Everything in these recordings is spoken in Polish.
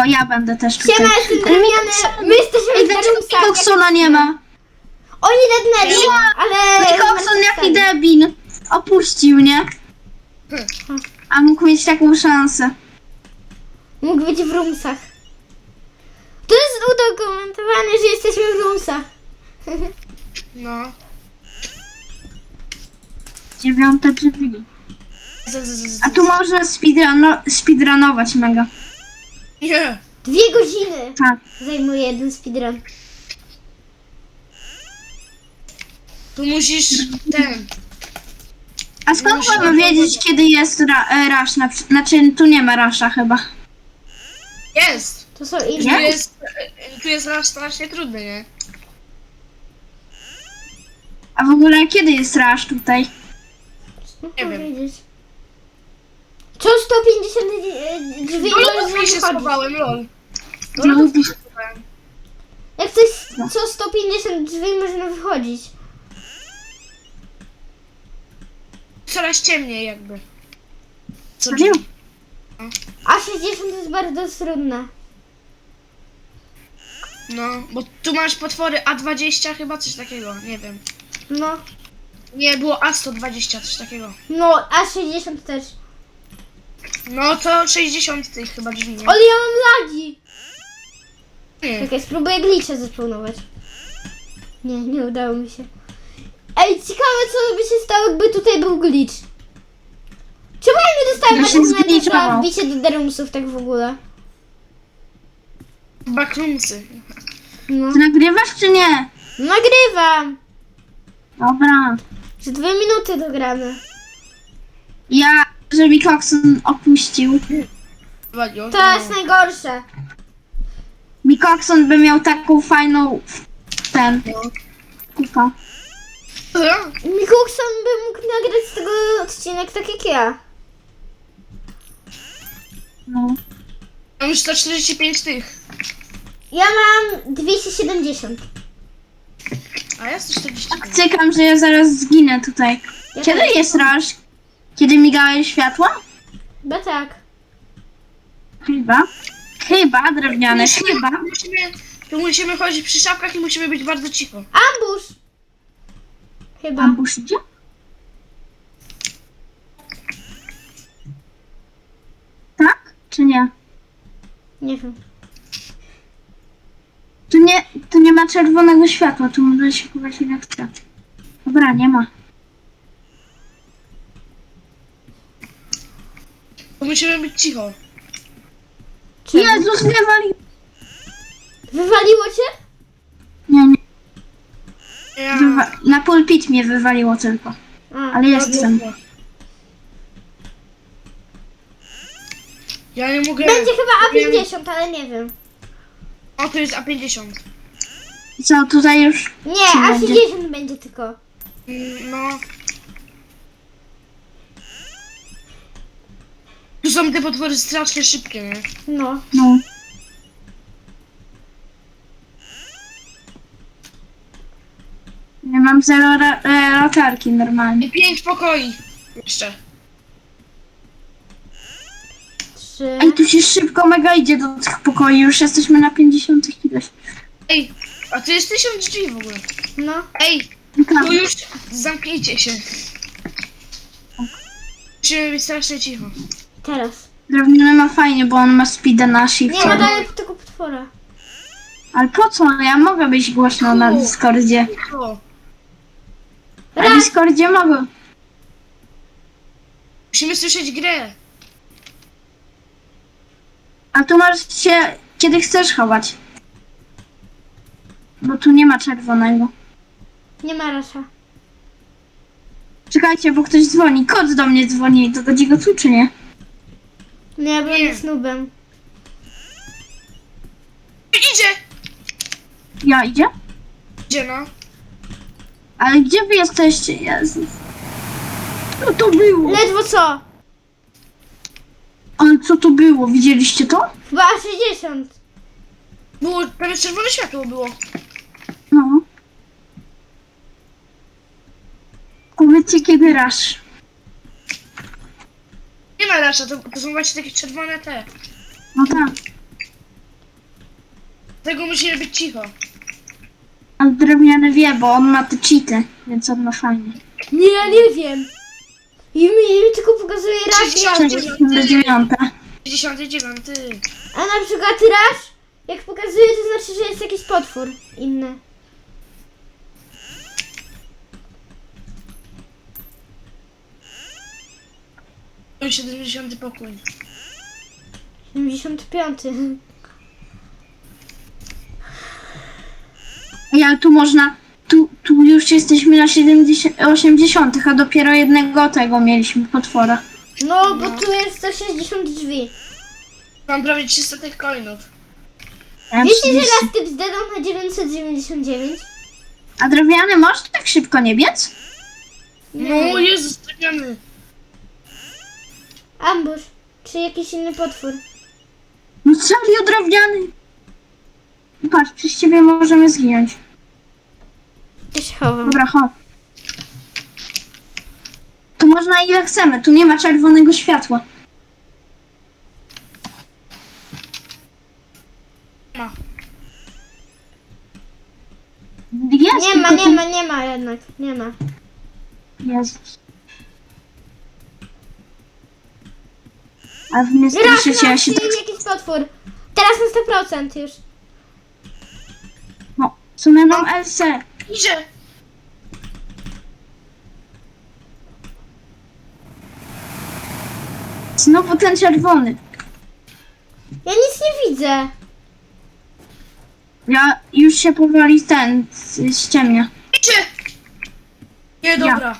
O, ja będę też tutaj. Siema, jestem drewniany. My jesteśmy w dlaczego. Coxona nie ma? Oni dednęli, ale... Coxon jaki debil. Opuścił, nie? A mógł mieć taką szansę. Mógł być w Rumsach. To jest udokumentowane, że jesteśmy w Rumsach. No. Dziewiąte drzwi. Z, z, z, z. A tu można speedruno, speedrunować mega. Nie. Dwie godziny Tak. zajmuje jeden speedrun. Tu musisz ten. A skąd Muszę mamy wiedzieć, kiedy jest ra, e, rush? Na, przy- znaczy, tu nie ma rusha chyba. Jest. To są Tu inne. jest, tu jest raz strasznie trudny, nie? A w ogóle kiedy jest rush tutaj? Nie wiem. powiedzieć. Co 150 drzwi Do można lodówki się wychodzić. schowałem, lol. Do No, lodówki się schowałem. Jak coś co 150 drzwi można wychodzić. Coraz ciemniej jakby. Co drzwi. A 60 jest bardzo trudne. No, bo tu masz potwory A20 chyba, coś takiego, nie wiem. No. Nie, było A120, coś takiego. No, a 60 też. No to 60 tych chyba drzwi, nie? Ale ja mam lagi. Nie. Czekaj, spróbuję glitcha zapełnować. Nie, nie udało mi się. Ej, ciekawe co by się stało, jakby tutaj był glitch. Czemu ja nie dostałem Ja się za wbicie do Darumsów tak w ogóle? Backroomsy. No. Ty nagrywasz czy nie? Nagrywam! Dobra. Za dwie minuty dogramy. Ja, że mi opuścił. To jest najgorsze. Mi by miał taką fajną... Ten... Kupa. No. Mikukson by mógł nagrać z tego odcinek tak jak ja. No. Mam już 145 tych. Ja mam 270. A ja 145. Cykam, że ja zaraz zginę tutaj. Ja Kiedy też. jest rush? Kiedy migają światła? Chyba tak. Chyba. Chyba, drewniane, Musimy, chyba. musimy, tu musimy chodzić przy szafkach i musimy być bardzo cicho. Ambush! Chyba. Ambush idzie? Tak? Czy nie? Nie wiem. Tu nie, tu nie ma czerwonego światła, tu może się chować ile chce. Dobra, nie ma. Tu musimy być cicho. Czemu? Jezus, wywalił. Wywaliło cię? Nie, nie. Ja, Wywa- na pulpit mnie wywaliło tylko. A. Ale jestem. Ja nie mogę. Będzie chyba Wiem. A50, ale nie wiem. O, to jest A50. I co, tutaj już... Nie, Co będzie? A60 będzie tylko. Mm, No. Są te potwory strasznie szybkie, nie? No. No. Ja mam zero ra- e, latarki normalnie. I pięć pokoi. Jeszcze. Trzy. Ej, tu się szybko mega idzie do tych pokoi, już jesteśmy na 50 ileś. Ej, a tu jest tysiąc drzwi w ogóle. No. Ej, Tak. tu już zamknijcie się. Musimy być strasznie cicho. Teraz. Drewniany ma fajnie, bo on ma speeda na shift. Nie ma dalej tego potwora. Ale po co? Ja mogę być głośno na Discordzie. O, Na Raz. Discordzie mogę. musimy słyszeć grę. A tu możesz się kiedy chcesz chować. Bo tu nie ma czerwonego. Nie ma rasza. Czekajcie, bo ktoś dzwoni. Kot do mnie dzwoni. Dogodzi go tu, czy nie? Nie, ja byłem Nie. snubem. Idzie! Ja idzie? Idzie no. Ale gdzie wy jesteście? Jezus. Co to było? Ledwo co? Ale co to było? Widzieliście to? Chyba A60. Było, prawie czerwone światło było. No. Powiedzcie kiedy rasz. Rasza, to, to są właśnie takie czerwone te. No tak. Tego musimy być cicho. Ale drewniany wie, bo on ma te cheaty, więc on ma fajnie. Nie, ja nie wiem. I mi, mi tylko pokazuje raz i albo. 69. 59. A na przykład raz, jak pokazuje, to znaczy, że jest jakiś potwór inny. 70 pokój. 75. Ej, ale tu można, tu, tu już jesteśmy na 70, 80, a dopiero jednego tego mieliśmy potwora. No, bo tu jest 160 drzwi. Mam prawie 300 tych coinów. Ja Wiecie, że 30. raz typ zdedał na 999? A drewniany możesz tak szybko nie biec? No Jezus, stawiamy. Ambush. Czy jakiś inny potwór? No serio drewniany? Patrz, przez ciebie możemy zginąć. Ja się chowam. Dobra, chodź. Tu można ile chcemy, tu nie ma czerwonego światła. Ma. Jest, Nie ma, nie ma, nie ma jednak. Nie ma. Jezus. A wy mnie straszycie, ja się tak... jakiś potwór. Teraz na 100% już. No, w sumie mam LC. Idzie. Znowu ten czerwony. Ja nic nie widzę. Ja już się powoli ten z- ściemnia. Idzie. Nie, dobra.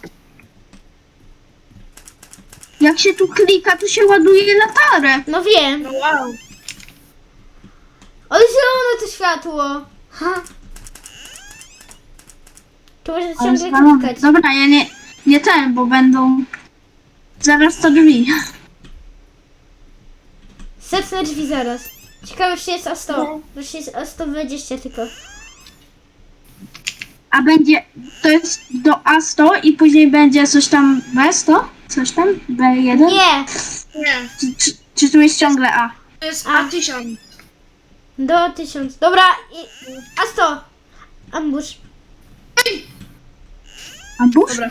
Jak się tu klika, to się ładuje latarę. No wiem. No wow. Ale zielone to światło. Ha. Tu możesz Ale ciągle zwalone. klikać. Dobra, ja nie, nie ten, bo będą zaraz to drzwi. Setne drzwi zaraz. Ciekawe, czy jest A100. No. Że jest A120 tylko. A będzie, to jest do A100 i później będzie coś tam B100? Coś tam? B1? Nie. Nie. Czy, czy, czy tu jest ciągle A? To jest A. A1000. Do 1000. Dobra. I A100. Ambush. A busz? Dobra.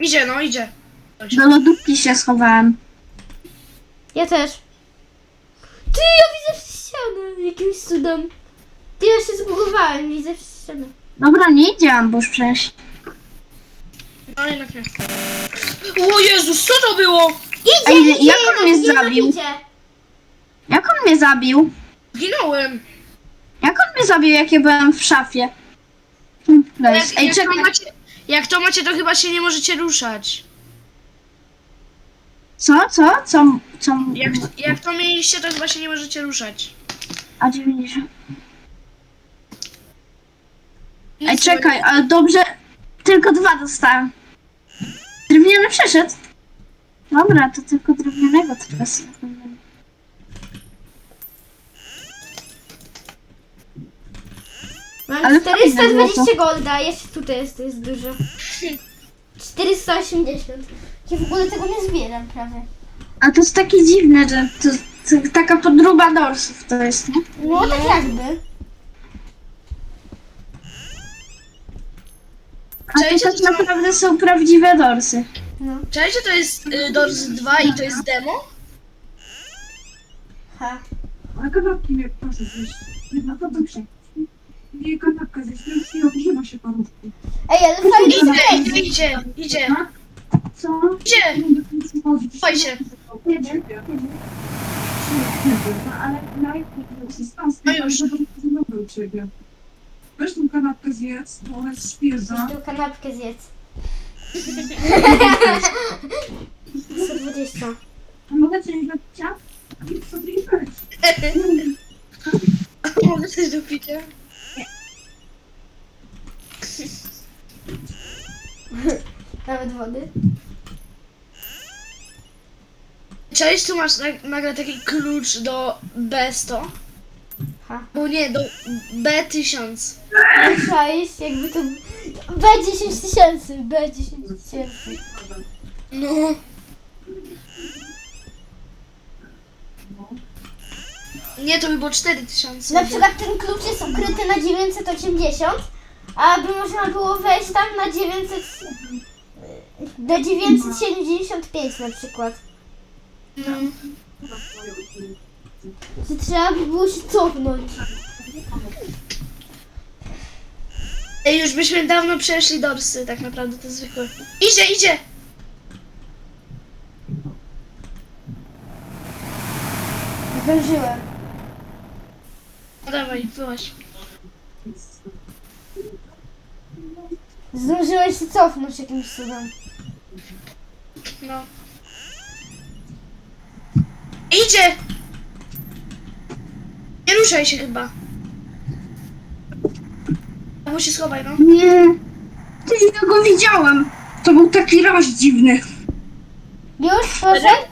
Idzie, no idzie. Do lodówki się schowałem. Ja też. Ty, ja widzę ścianę. Jakimś cudem. Ty, ja się zbugowałem. Widzę ścianę. Dobra, nie idzie ambush przecież. No jednak nie. O Jezus, co to było? Idzie, Ej, idzie, jak on mnie zabił? Idzie. Jak on mnie zabił? Zginąłem. Jak on mnie zabił, jak ja byłem w szafie? To jest- Jak, Ej, jak, to czekaj, macie, jak to macie, to chyba się nie możecie ruszać. co, co, co, co? Jak, jak to mieliście, to chyba się nie możecie ruszać. A 90. Ej, Nic czekaj, ale dobrze, tylko dwa dostałem. Drewniany przeszedł. Dobra, to tylko drewnianego teraz. Mam Ale 420 fajne golda. Jeszcze tutaj jest, to jest dużo. 480. Ja w ogóle tego nie zbieram prawie. A to jest takie dziwne, że to, to taka podróba dorsów to jest, nie? No tak jakby. To Cześć, tak to naprawdę są prawdziwe dorsy. No. Czekajcie, to jest y, Doors 2 i to jest demo? Ha. A kanapki mnie proszę zjeść. No to dobrze. Nie kanapkę zjeść, to już nie używa się parówki. Ej, ale fajny Idzie, idzie, idzie, idzie. Co? Idzie. Się. Nie wiem. No ale na No już. u ciebie. Weź tą kanapkę zjedz, bo ona jest świeża. Tu kanapkę zjedz. 120. A mogę coś do picia? I sobie weź. Mogę coś do picia? Nawet wody. Cześć, tu masz nag- nagle taki klucz do B100. Bo nie, do B1000. Czaisz, jakby to... B10 tysięcy, B10 tysięcy. No. Nie, to by było 4000. Na przykład ten klucz jest ukryty na 980, a by można było wejść tam na 900... Do 975 na przykład. No. Że trzeba by było się cofnąć. Ej, już byśmy dawno przeszli dorsy, tak naprawdę, to zwykłe. Idzie, idzie! Zdążyłem. No dawaj, wyłaź. Zdążyłeś się cofnąć jakimś cudem. No. Idzie! Nie ruszaj się chyba. Albo się schowaj, no. Nie. Ty, ja go widziałem. To był taki raz dziwny. Już poszedł?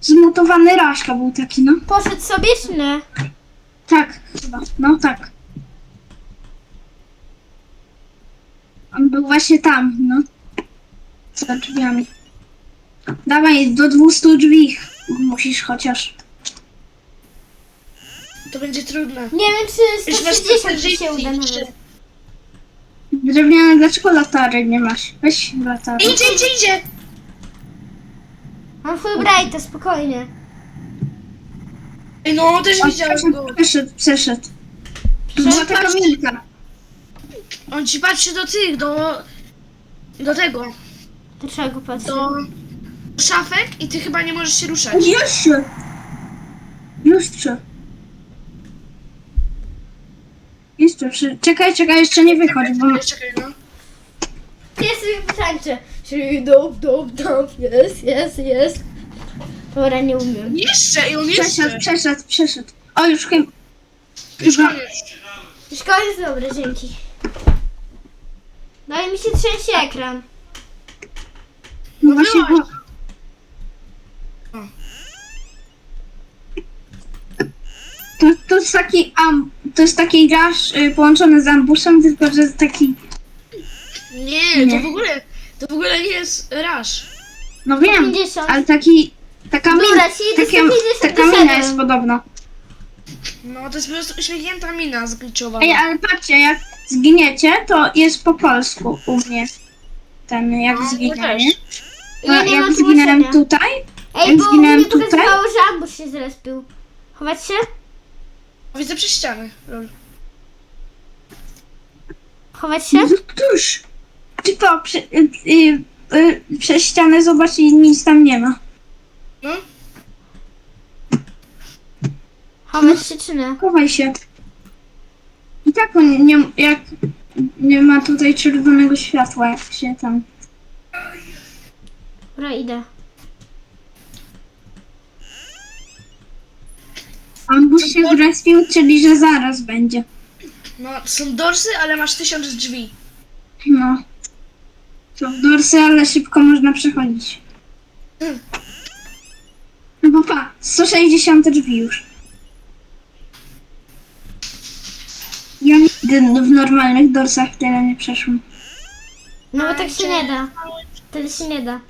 Zmutowany Raśka był taki, no. Poszedł sobie czy nie? Tak, chyba. No tak. On był właśnie tam, no. Za drzwiami. Dawaj, do 200 drzwi musisz chociaż. To będzie trudne. Nie wiem czy Już masz 160 ci się 140 uda jeszcze. nawet. Drewniane, dlaczego latary nie masz? Weź latary. Idzie, idzie, idzie! Mam Fulbrighta, spokojnie. Ej, no, też On widziałem go. przeszedł, przeszedł, przeszedł. To była taka Patrzcie. minka. On ci patrzy do tych, do... Do tego. To trzeba go patrzeć. Do... Szafek i ty chyba nie możesz się ruszać. Jeszcze! Jeszcze. Jeszcze, przy- czekaj, czekaj, jeszcze nie wychodź, bo... Czekaj, no. Ja sobie tańczę. Czyli dop, dop, dop, jest, jest, jest. Dobra, nie umiem. Jeszcze i on Przeszedł, jeszcze. przeszedł, przeszedł. O, już chyba... Już koniec. Już koniec, dobra, dzięki. No i mi się trzęsie ekran. No właśnie, bo... To, to jest taki am, to jest taki gasz y, połączony z ambusem, tylko że jest taki, Nie, Nie. to w ogóle... To w ogóle nie jest rasz. no wiem, 50. ale taki, taka Dobra, mina, czyli to takie, 150 taka mina jest podobna. No, to jest po prostu uśmiechnięta mina zgliczowana. Ej, ale patrzcie, jak zginiecie, to jest po polsku u mnie. Ten, jak No, zginę, nie? To Ja nie mam jak zginąłem tłumaczenia. tutaj, Ej, jak bo u zginąłem mnie tutaj? pokazywało, że ambush się zrespił. Chować się? Widzę przez ściany. Lol. Chować się? no cóż, tylko prze, y, y, y, przez ścianę zobacz i nic tam nie ma. No, Chować się czy nie? Chowaj się. I tak on nie, jak nie ma tutaj czerwonego światła, jak się tam... Dobra, idę. Ambush się zrespił, czyli że zaraz będzie. no, są dorsy, ale masz tysiąc drzwi. No. To w dorsy, ale szybko można przechodzić. No bo pa, 160 drzwi już. Ja nigdy w normalnych dorsach tyle nie przeszłam. No bo tak się nie da. Tyle się nie da.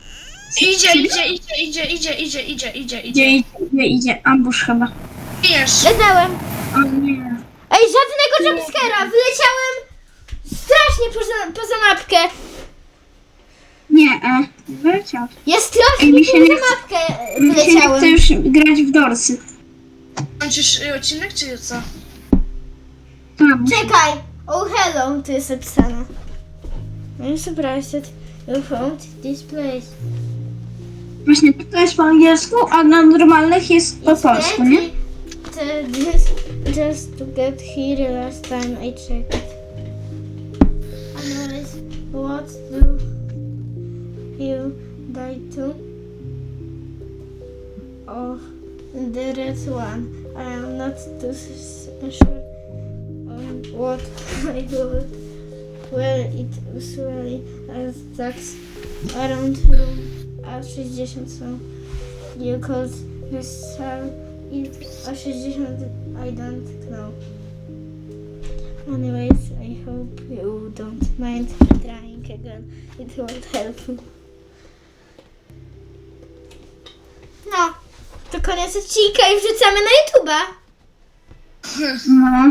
Idzie, idzie, idzie, idzie, idzie, idzie, idzie, idzie, Idzie, idzie. idzie, idzie, idzie. Ambush chyba. Wiesz, Ledałem. O nie. Ej, żadnego jumpscare'a! Wyleciałem strasznie poza, poza mapkę. Nie, e, wyleciał. Ja Ej, strasznie mi się poza nie chce- mapkę e, Mi się nie chce wyleciałem. już grać w dorsy. kończysz y, odcinek, czy co? Tam. Czekaj! Oh hello, tu jest napisane. I'm surprised that you found this place. Właśnie tutaj jest po angielsku, a na normalnych jest po polsku, nie? To this, just to get here last time I checked. Anyways, what do you die to? Oh, the red one. I am not too sure on what I do. Well, it usually attacks around room uh, A60, so you could missile it A60, I don't know. Anyways, I hope you don't mind trying again. It won't help. No, to koniec odcinka i wrzucamy na YouTube'a. No.